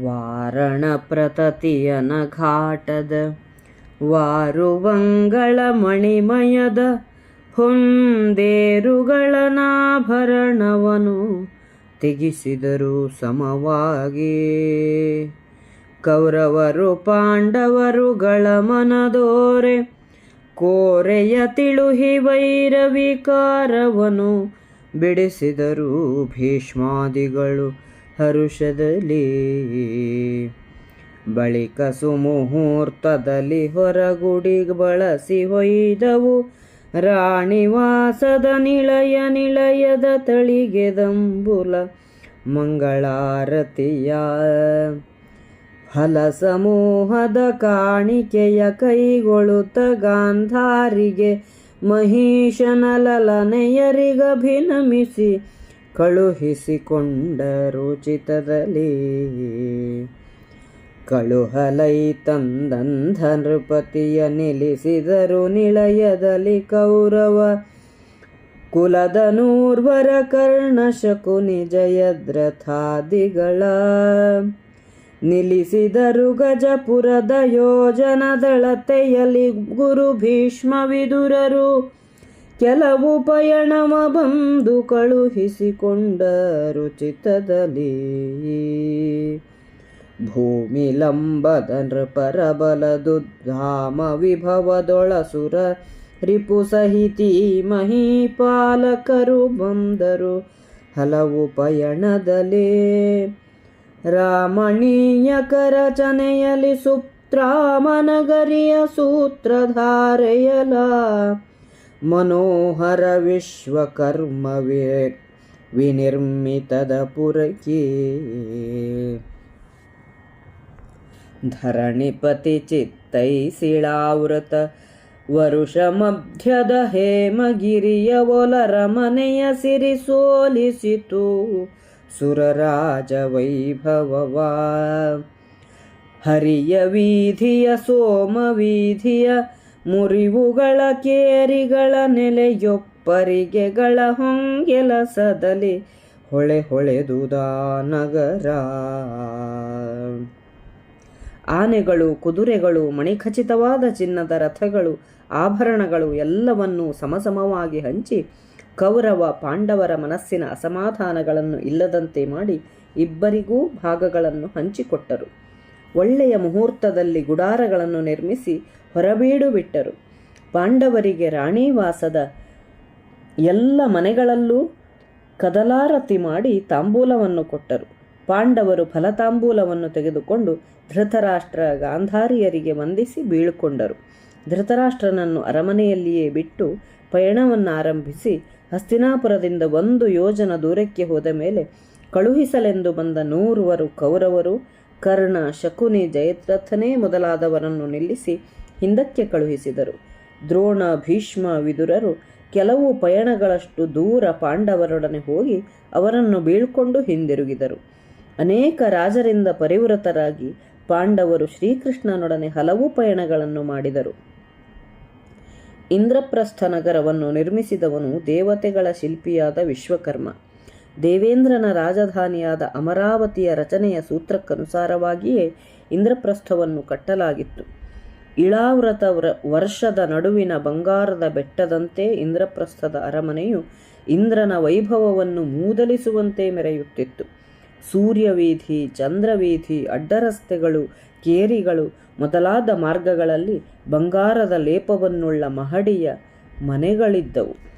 ವಾರಣ ಪ್ರತತಿಯನ ಘಾಟದ ವಾರುವಂಗಳ ಮಣಿಮಯದ ಹೊಂದೇರುಗಳನಾಭರಣವನು ತೆಗಿಸಿದರು ಸಮವಾಗಿ. ಕೌರವರು ಪಾಂಡವರುಗಳ ಮನದೋರೆ ಕೋರೆಯ ತಿಳುಹಿ ವೈರವಿಕಾರವನು ಬಿಡಿಸಿದರು ಭೀಷ್ಮಾದಿಗಳು ಹರುಷದಲ್ಲಿ. ಬಳಿಕ ಸುಮುಹೂರ್ತದಲ್ಲಿ ಹೊರಗುಡಿ ಬಳಸಿ ಹೊಯ್ದವು ರಾಣಿವಾಸದ ನಿಳಯ ನಿಳಯದ ತಳಿಗೆದಂಬುಲ ಮಂಗಳಾರತಿಯ. ಹಲ ಸಮೂಹದ ಕಾಣಿಕೆಯ ಕೈಗೊಳುತ್ತ ಗಾಂಧಾರಿಗೆ ಮಹಿಷನ ಲಲನೆಯರಿಗಭಿನಮಿಸಿ ಕಳುಹಿಸಿಕೊಂಡ ರುಚಿತದಲ್ಲಿ. ಕಳುಹಲೈ ತಂದಂಧ ನೃಪತಿಯ ನಿಲ್ಲಿಸಿದರು ನಿಳಯದಲ್ಲಿ ಕೌರವ. ಕುಲದ ನೂರ್ವರ ಕರ್ಣ ಶಕುನಿ ಜಯದ್ರಥಾದಿಗಳ. ನಿಲ್ಲಿಸಿದರು ಗಜಪುರದ ಯೋಜನದಳತೆಯಲ್ಲಿ ಗುರು ಭೀಷ್ಮ ವಿದುರರು ಕೆಲವು ಪಯಣವ ಬಂದು ಕಳುಹಿಸಿಕೊಂಡರು ಚಿತ್ತದಲ್ಲಿ ಭೂಮಿ ಲಂಬದ ನೃಪರ ಧಾಮ ವಿಭವದೊಳಸುರ ರಿಪು ಸಹಿತಿ ಮಹಿಪಾಲಕರು ಬಂದರು ಹಲವು ಪಯಣದಲೇ ರಾಮಣೀಯಕರ ರಚನೆಯಲ್ಲಿ ಸುತ್ರಾಮನಗರಿಯ ಸೂತ್ರಧಾರೆಯಲ ಮನೋಹರ ವಿಶ್ವಕರ್ಮವೇ ವಿನಿರ್ಮಿತದ ಪುರಕಿ. ಧರಣಿಪತಿ ಚಿತ್ತೈಸಿಳಾವೃತ ವರುಷ ಮಧ್ಯದ ಹೇಮಗಿರಿಯ ಒಲರ ಮನೆಯ ಸಿರಿ ಸೋಲಿಸಿತು ಸುರರಾಜ ವೈಭವವ. ಹರಿಯ ವೀಧಿಯ ಸೋಮ ವೀಧಿಯ ಮುರಿವುಗಳ ಕೇರಿಗಳ ನೆಲೆಯೊಪ್ಪರಿಗೆಗಳ ಹೊಂಗೆಲಸದಲ್ಲಿ ಹೊಳೆ ಹೊಳೆದುದಾ ನಗರ. ಆನೆಗಳು, ಕುದುರೆಗಳು, ಮಣಿಖಚಿತವಾದ ಚಿನ್ನದ ರಥಗಳು, ಆಭರಣಗಳು ಎಲ್ಲವನ್ನೂ ಸಮಸಮವಾಗಿ ಹಂಚಿ ಕೌರವ ಪಾಂಡವರ ಮನಸ್ಸಿನ ಅಸಮಾಧಾನಗಳನ್ನು ಇಲ್ಲದಂತೆ ಮಾಡಿ ಇಬ್ಬರಿಗೂ ಭಾಗಗಳನ್ನು ಹಂಚಿಕೊಟ್ಟರು. ಒಳ್ಳೆಯ ಮುಹೂರ್ತದಲ್ಲಿ ಗುಡಾರಗಳನ್ನು ನಿರ್ಮಿಸಿ ಹೊರಬೀಡು ಬಿಟ್ಟರು ಪಾಂಡವರಿಗೆ ರಾಣಿವಾಸದ ಎಲ್ಲ ಮನೆಗಳಲ್ಲೂ ಕದಲಾರತಿ ಮಾಡಿ ತಾಂಬೂಲವನ್ನು ಕೊಟ್ಟರು. ಪಾಂಡವರು ಫಲತಾಂಬೂಲವನ್ನು ತೆಗೆದುಕೊಂಡು ಧೃತರಾಷ್ಟ್ರ ಗಾಂಧಾರಿಯರಿಗೆ ವಂದಿಸಿ ಬೀಳುಕೊಂಡರು. ಧೃತರಾಷ್ಟ್ರನನ್ನು ಅರಮನೆಯಲ್ಲಿಯೇ ಬಿಟ್ಟು ಪಯಣವನ್ನು ಆರಂಭಿಸಿ ಹಸ್ತಿನಾಪುರದಿಂದ ಒಂದು ಯೋಜನ ದೂರಕ್ಕೆ ಹೋದ ಮೇಲೆ ಕಳುಹಿಸಲೆಂದು ಬಂದ ನೂರುವರು ಕೌರವರು ಕರ್ಣ ಶಕುನಿ ಜಯದ್ರಥನೇ ಮೊದಲಾದವರನ್ನು ನಿಲ್ಲಿಸಿ ಹಿಂದಕ್ಕೆ ಕಳುಹಿಸಿದರು. ದ್ರೋಣ, ಭೀಷ್ಮ, ವಿದುರರು ಕೆಲವು ಪಯಣಗಳಷ್ಟು ದೂರ ಪಾಂಡವರೊಡನೆ ಹೋಗಿ ಅವರನ್ನು ಬೀಳ್ಕೊಂಡು ಹಿಂದಿರುಗಿದರು. ಅನೇಕ ರಾಜರಿಂದ ಪರಿವೃತರಾಗಿ ಪಾಂಡವರು ಶ್ರೀಕೃಷ್ಣನೊಡನೆ ಹಲವು ಪಯಣಗಳನ್ನು ಮಾಡಿದರು. ಇಂದ್ರಪ್ರಸ್ಥ ನಗರವನ್ನು ನಿರ್ಮಿಸಿದವನು ದೇವತೆಗಳ ಶಿಲ್ಪಿಯಾದ ವಿಶ್ವಕರ್ಮ. ದೇವೇಂದ್ರನ ರಾಜಧಾನಿಯಾದ ಅಮರಾವತಿಯ ರಚನೆಯ ಸೂತ್ರಕ್ಕನುಸಾರವಾಗಿಯೇ ಇಂದ್ರಪ್ರಸ್ಥವನ್ನು ಕಟ್ಟಲಾಗಿತ್ತು. ಇಳಾವ್ರತ ವರ್ಷದ ನಡುವಿನ ಬಂಗಾರದ ಬೆಟ್ಟದಂತೆ ಇಂದ್ರಪ್ರಸ್ಥದ ಅರಮನೆಯು ಇಂದ್ರನ ವೈಭವವನ್ನು ಮೂದಲಿಸುವಂತೆ ಮೆರೆಯುತ್ತಿತ್ತು. ಸೂರ್ಯವೀಧಿ, ಚಂದ್ರವೀಧಿ, ಅಡ್ಡರಸ್ತೆಗಳು, ಕೇರಿಗಳು ಮೊದಲಾದ ಮಾರ್ಗಗಳಲ್ಲಿ ಬಂಗಾರದ ಲೇಪವನ್ನುಳ್ಳ ಮಹಡಿಯ ಮನೆಗಳಿದ್ದವು.